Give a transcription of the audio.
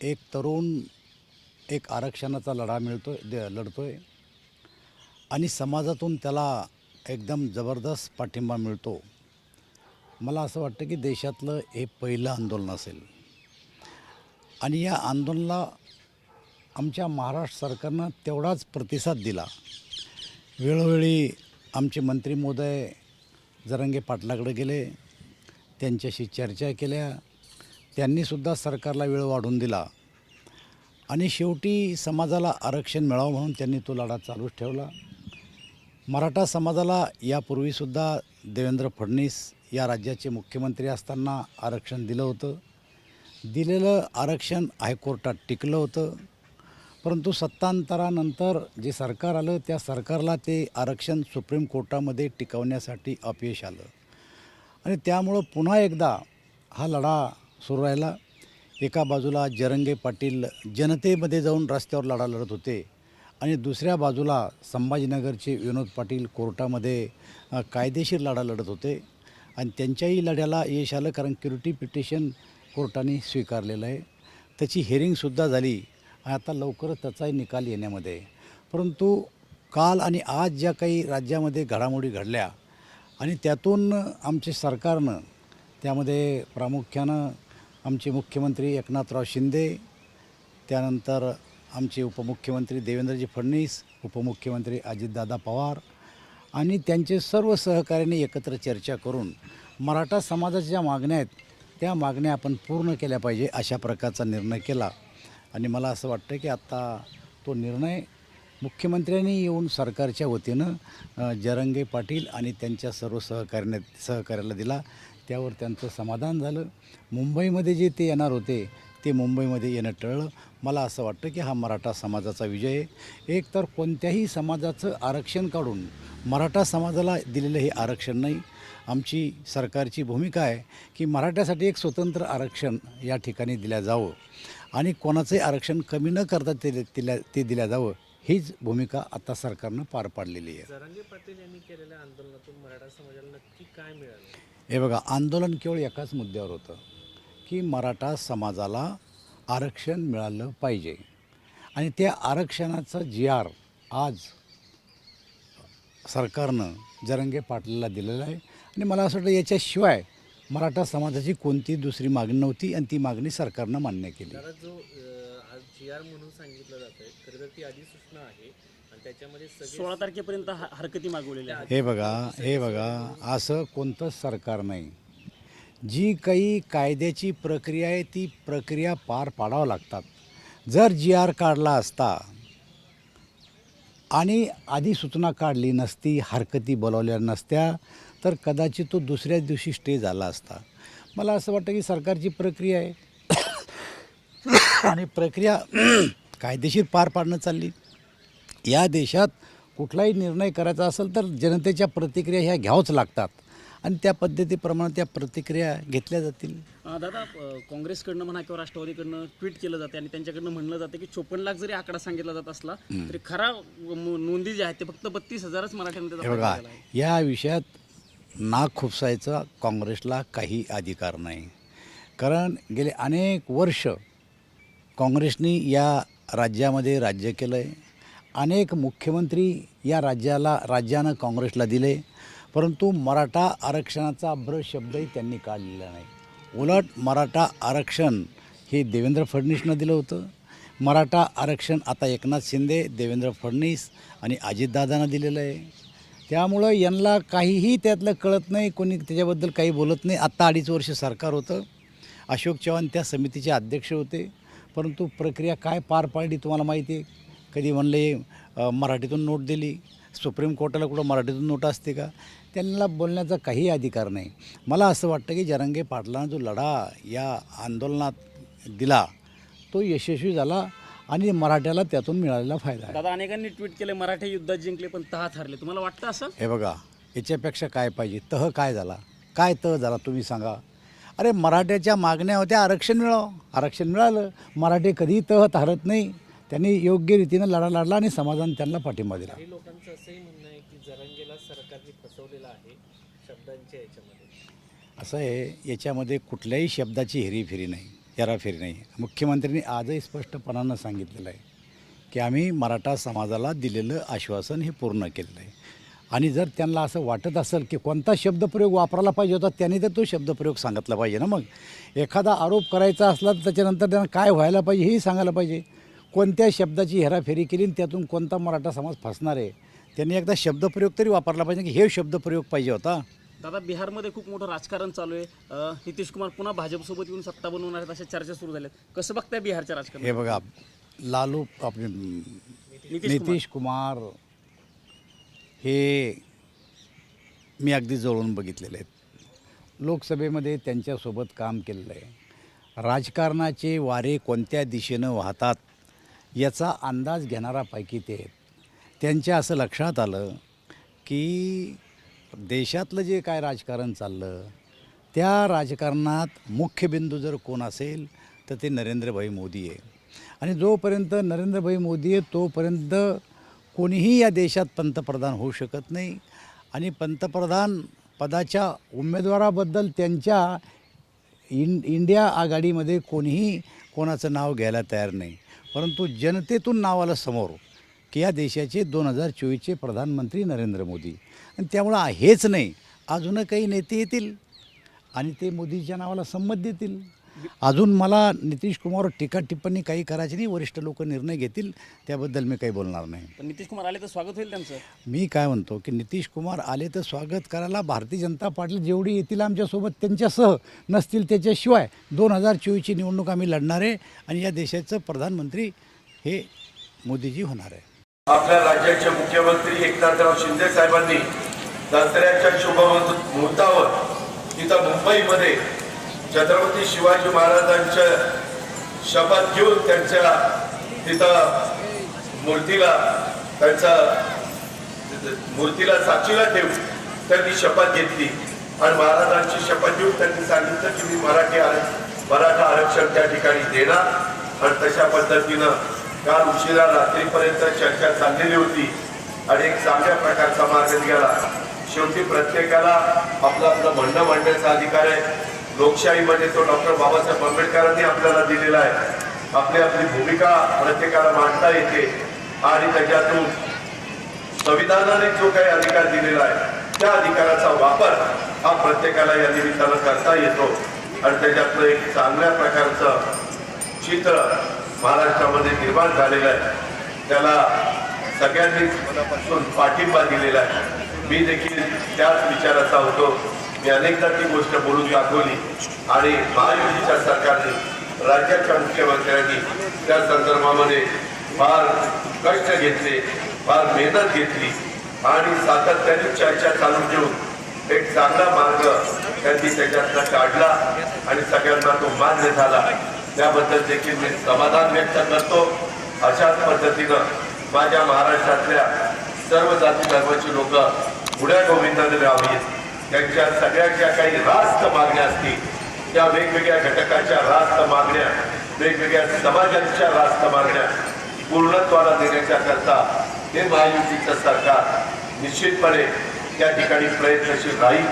एक तरुण एक आरक्षणाचा लढा मिळतो दे लढतो आहे आणि समाजातून त्याला एकदम जबरदस्त पाठिंबा मिळतो. मला असं वाटतं की देशातलं हे पहिलं आंदोलन असेल. आणि या आंदोलनाला आमच्या महाराष्ट्र सरकारनं तेवढाच प्रतिसाद दिला. वेळोवेळी आमचे मंत्री महोदय जरंगे पाटलाकडे गेले त्यांच्याशी चर्चा केल्या. त्यांनीसुद्धा सरकारला वेळ वाढवून दिला. आणि शेवटी समाजाला आरक्षण मिळावं म्हणून त्यांनी तो लढा चालूच ठेवला. मराठा समाजाला यापूर्वीसुद्धा देवेंद्र फडणवीस या राज्याचे मुख्यमंत्री असताना आरक्षण दिलं होतं. दिलेलं आरक्षण हायकोर्टात टिकलं होतं. परंतु सत्तांतरानंतर जे सरकार आलं त्या सरकारला ते आरक्षण सुप्रीम कोर्टामध्ये टिकवण्यासाठी अपयश आलं. आणि त्यामुळं पुन्हा एकदा हा लढा सुरू राहिला. एका बाजूला जरंगे पाटील जनतेमध्ये जाऊन रस्त्यावर लढा लढत होते आणि दुसऱ्या बाजूला संभाजीनगरचे विनोद पाटील कोर्टामध्ये कायदेशीर लढा लढत होते आणि त्यांच्याही लढ्याला यश आलं कारण क्युरिटी पिटिशन कोर्टाने स्वीकारलेलं आहे. त्याची हेरिंगसुद्धा झाली आता लवकरच त्याचाही निकाल येण्यामध्ये. परंतु काल आणि आज ज्या काही राज्यामध्ये घडामोडी घडल्या आणि त्यातून आमचे सरकारनं त्यामध्ये प्रामुख्यानं आमचे मुख्यमंत्री एकनाथराव शिंदे त्यानंतर आमचे उपमुख्यमंत्री देवेंद्रजी फडणवीस उपमुख्यमंत्री अजितदादा पवार आणि त्यांचे सर्व सहकार्याने एकत्र चर्चा करून मराठा समाजाच्या ज्या मागण्या आहेत त्या मागण्या आपण पूर्ण केल्या पाहिजे अशा प्रकारचा निर्णय केला. आणि मला असं वाटतं की आत्ता तो निर्णय मुख्यमंत्र्यांनी येऊन सरकारच्या वतीनं जरंगे पाटील आणि त्यांच्या सर्व सहकार्याने सहकार्याला दिला. त्यावर त्यांचं समाधान झालं. मुंबईमध्ये जे ते येणार होते ते मुंबईमध्ये येणं टळलं. मला असं वाटतं की हा मराठा समाजाचा विजय आहे. एक तर कोणत्याही समाजाचं आरक्षण काढून मराठा समाजाला दिलेलं हे आरक्षण नाही. आमची सरकारची भूमिका आहे की मराठ्यासाठी एक स्वतंत्र आरक्षण या ठिकाणी दिल्या जावं. आणि कोणाचंही आरक्षण कमी न करता ते दिल्या ते दिल्या जावं. हीच भूमिका आता सरकारनं पार पाडलेली आहे. जरांगे पाटील यांनी केलेल्या आंदोलनातून मराठा समाजाला नक्की काय मिळालं? हे बघा आंदोलन केवळ एकाच मुद्द्यावर होतं की मराठा समाजाला आरक्षण मिळालं पाहिजे. आणि त्या आरक्षणाचं जी आर आज सरकारनं जरंगे पाटलाला दिलेलं आहे. आणि मला असं वाटतं याच्याशिवाय मराठा समाजाची कोणती दुसरी मागणी नव्हती आणि ती मागणी सरकारनं मान्य केली. जो जी आर म्हणून सांगितलं जात आहे खरं तर ती अधिसूचना आहे आणि त्याच्यामध्ये सगळे सोळा तारखेपर्यंत ह- हरकती मागवलेल्या आहेत. हे बघा हे बघा असं कोणतंच सरकार नाही. जी काही कायद्याची प्रक्रिया आहे ती प्रक्रिया पार पाडावं लागतात. जर जी आर काढला असता आणि आधी सूचना काढली नसती हरकती बोलावल्या नसत्या तर कदाचित तो दुसऱ्याच दिवशी स्टे झाला असता. मला असं वाटतं की सरकारची प्रक्रिया आहे. आणि प्रक्रिया कायदेशीर पार पाडणं चालली. या देशात कुठलाही निर्णय करायचा असेल तर जनतेच्या प्रतिक्रिया ह्या घ्यावंच लागतात. आणि त्या पद्धतीप्रमाणे त्या प्रतिक्रिया घेतल्या जातील. दादा काँग्रेसकडनं म्हणा किंवा राष्ट्रवादीकडनं ट्विट केलं जाते आणि त्यांच्याकडनं म्हणलं जातं की चोपन्न लाख जरी आकडा सांगितला जात असला तरी खरा नोंदी ज्या आहेत ते फक्त बत्तीस हजारच हे बघा. या विषयात नाक खुपसायचा काँग्रेसला काही अधिकार नाही. कारण गेले अनेक वर्ष काँग्रेसनी या राज्यामध्ये राज्य केलं आहे अनेक मुख्यमंत्री या राज्याला राज्यानं काँग्रेसला दिले परंतु मराठा आरक्षणाचा अभ्र शब्दही त्यांनी काढलेला नाही. उलट मराठा आरक्षण हे देवेंद्र फडणवीसनं दिलं होतं. मराठा आरक्षण आता एकनाथ शिंदे देवेंद्र फडणवीस आणि अजितदादांना दिलेलं आहे. त्यामुळं यांना काहीही त्यातलं कळत नाही कोणी त्याच्याबद्दल काही बोलत नाही. आत्ता अडीच वर्ष सरकार होतं. अशोक चव्हाण त्या समितीचे अध्यक्ष होते. परंतु प्रक्रिया काय पार पाडली तुम्हाला माहिती आहे? कधी म्हणले मराठीतून नोट दिली सुप्रीम कोर्टाला कुठं मराठीतून नोट असते का? त्यांना बोलण्याचा काही अधिकार नाही. मला असं वाटतं की जरंगे पाटलांना जो लढा या आंदोलनात दिला तो यशस्वी झाला आणि मराठ्याला त्यातून मिळालेला फायदा आहे. दादा अनेकांनी ट्विट केले मराठे युद्धात जिंकले पण तहात हरले. तुम्हाला वाटतं असं? हे बघा याच्यापेक्षा काय पाहिजे? तह काय झाला? काय तह झाला तुम्ही सांगा. अरे मराठ्याच्या मागण्या होत्या आरक्षण मिळावं. आरक्षण मिळालं. मराठे कधीही तहत हरत नाही. त्यांनी योग्य रीतीनं लढा लढला आणि समाजाने त्यांना पाठिंबा दिला. काही लोकांचं असंही म्हणणं आहे की जरांगेला सरकारने फसवलेलं आहे शब्दांच्या याच्यामध्ये. असं आहे याच्यामध्ये कुठल्याही शब्दाची हेरीफेरी नाही हेराफेरी नाही. मुख्यमंत्र्यांनी आजही स्पष्टपणानं सांगितलेलं आहे की आम्ही मराठा समाजाला दिलेलं आश्वासन हे पूर्ण केलेलं आहे. आणि जर त्यांना असं वाटत असेल की कोणता शब्दप्रयोग वापरायला पाहिजे होता त्यांनी तर तो शब्दप्रयोग सांगितला पाहिजे ना मग. एखादा आरोप करायचा असला तर त्याच्यानंतर त्यांना काय व्हायला पाहिजे हेही सांगायला पाहिजे. कोणत्या शब्दाची हेराफेरी केली आणि त्यातून कोणता मराठा समाज फसणार आहे? त्यांनी एकदा शब्दप्रयोग तरी वापरला पाहिजे की हे शब्दप्रयोग पाहिजे होता. दादा बिहारमध्ये खूप मोठं राजकारण चालू आहे. नितीश कुमार पुन्हा भाजपसोबत येऊन सत्ता बनवणार आहेत अशा चर्चा सुरू झाल्यात. कसं बघताय बिहारच्या राजकारण हे बघा लालू आपले नितीश कुमार हे मी अगदी जवळून बघितलेले आहेत. लोकसभेमध्ये त्यांच्यासोबत काम केलेलं आहे. राजकारणाचे वारे कोणत्या दिशेनं वाहतात याचा अंदाज घेणारापैकी ते आहेत. त्यांच्या असं लक्षात आलं की देशातलं जे काय राजकारण चाललं त्या राजकारणात मुख्य बिंदू जर कोण असेल तर ते नरेंद्रभाई मोदी आहे. आणि जोपर्यंत नरेंद्रभाई मोदी आहे तोपर्यंत कोणीही या देशात पंतप्रधान होऊ शकत नाही. आणि पंतप्रधान पदाच्या उमेदवाराबद्दल त्यांच्या इन इंडिया आघाडीमध्ये कोणीही कोणाचं नाव घ्यायला तयार नाही. परंतु जनतेतून नाव आलं समोर की या देशाचे दोन हजार चोवीसचे प्रधानमंत्री नरेंद्र मोदी. आणि त्यामुळं हेच नाही. अजून काही नेते येतील आणि ते मोदीच्या नावाला संमत देतील. अजून मला नितीश कुमार टीका टिप्पणी काही करायची नाही वरिष्ठ लोक निर्णय घेतील त्याबद्दल मी काही बोलणार नाही. पण नितीश कुमार आले तर स्वागत होईल त्यांचं. मी काय म्हणतो की नितीश कुमार आले तर स्वागत करायला भारतीय जनता पार्टी जेवढी येतील आमच्यासोबत त्यांच्यासह नसतील त्याच्याशिवाय दोन हजार चोवीसची निवडणूक आम्ही लढणार आहे आणि या देशाचं प्रधानमंत्री हे मोदीजी होणार आहे. आपल्या राज्याचे मुख्यमंत्री एकनाथराव शिंदे साहेबांनी दसऱ्याच्या शुभ मुहूर्तावर तिथं मुंबईमध्ये छत्रपती शिवाजी महाराजांच्या शपथ घेऊन त्यांच्या तिथं मूर्तीला त्यांचा मूर्तीला साक्षीला ठेवून त्यांनी शपथ घेतली. आणि महाराजांची शपथ घेऊन त्यांनी सांगितलं की मी मराठी आरक्षण मराठा आरक्षण त्या ठिकाणी देणार. आणि तशा पद्धतीनं काल उशिरा रात्रीपर्यंत चर्चा चाललेली होती. आणि एक चांगल्या प्रकारचा मार्ग निघाला. शेवटी प्रत्येकाला आपलं आपलं म्हणणं मांडण्याचा अधिकार आहे. लोकशाहीमध्ये तो डॉक्टर बाबासाहेब आंबेडकरांनी आपल्याला दिलेला आहे. आपली आपली भूमिका प्रत्येकाला मांडता येते आणि त्याच्यातून संविधानाने जो काही अधिकार दिलेला आहे त्या अधिकाराचा वापर हा प्रत्येकाला या निमित्तानं करता येतो. आणि त्याच्यातलं एक चांगल्या प्रकारचं चित्र महाराष्ट्रामध्ये निर्माण झालेलं आहे. त्याला सगळ्यांनीच मनापासून पाठिंबा दिलेला आहे. मी देखील त्याच विचाराचा होतो. मी अनेकदा ती गोष्ट बोलून दाखवली आणि महायुतीच्या सरकारने राज्याच्या मुख्यमंत्र्यांनी त्या संदर्भामध्ये फार कष्ट घेतले फार मेहनत घेतली आणि सातत्याने चर्चा चालू ठेवून एक चांगला मार्ग त्यांनी त्याच्यातनं काढला आणि सगळ्यांना तो मान्य झाला. त्याबद्दल देखील मी समाधान व्यक्त करतो. अशाच पद्धतीनं माझ्या महाराष्ट्रातल्या सर्व जाती धर्माची लोक पुढ्या गोविंदाने राहावीत त्यांच्या सगळ्या ज्या काही रास्त मागण्या असतील त्या वेगवेगळ्या घटकाच्या रास्त मागण्या वेगवेगळ्या समाजांच्या रास्त मागण्या पूर्णत्वाला देण्याच्या करता हे महायुतीचं सरकार निश्चितपणे त्या ठिकाणी प्रयत्नशील राहील.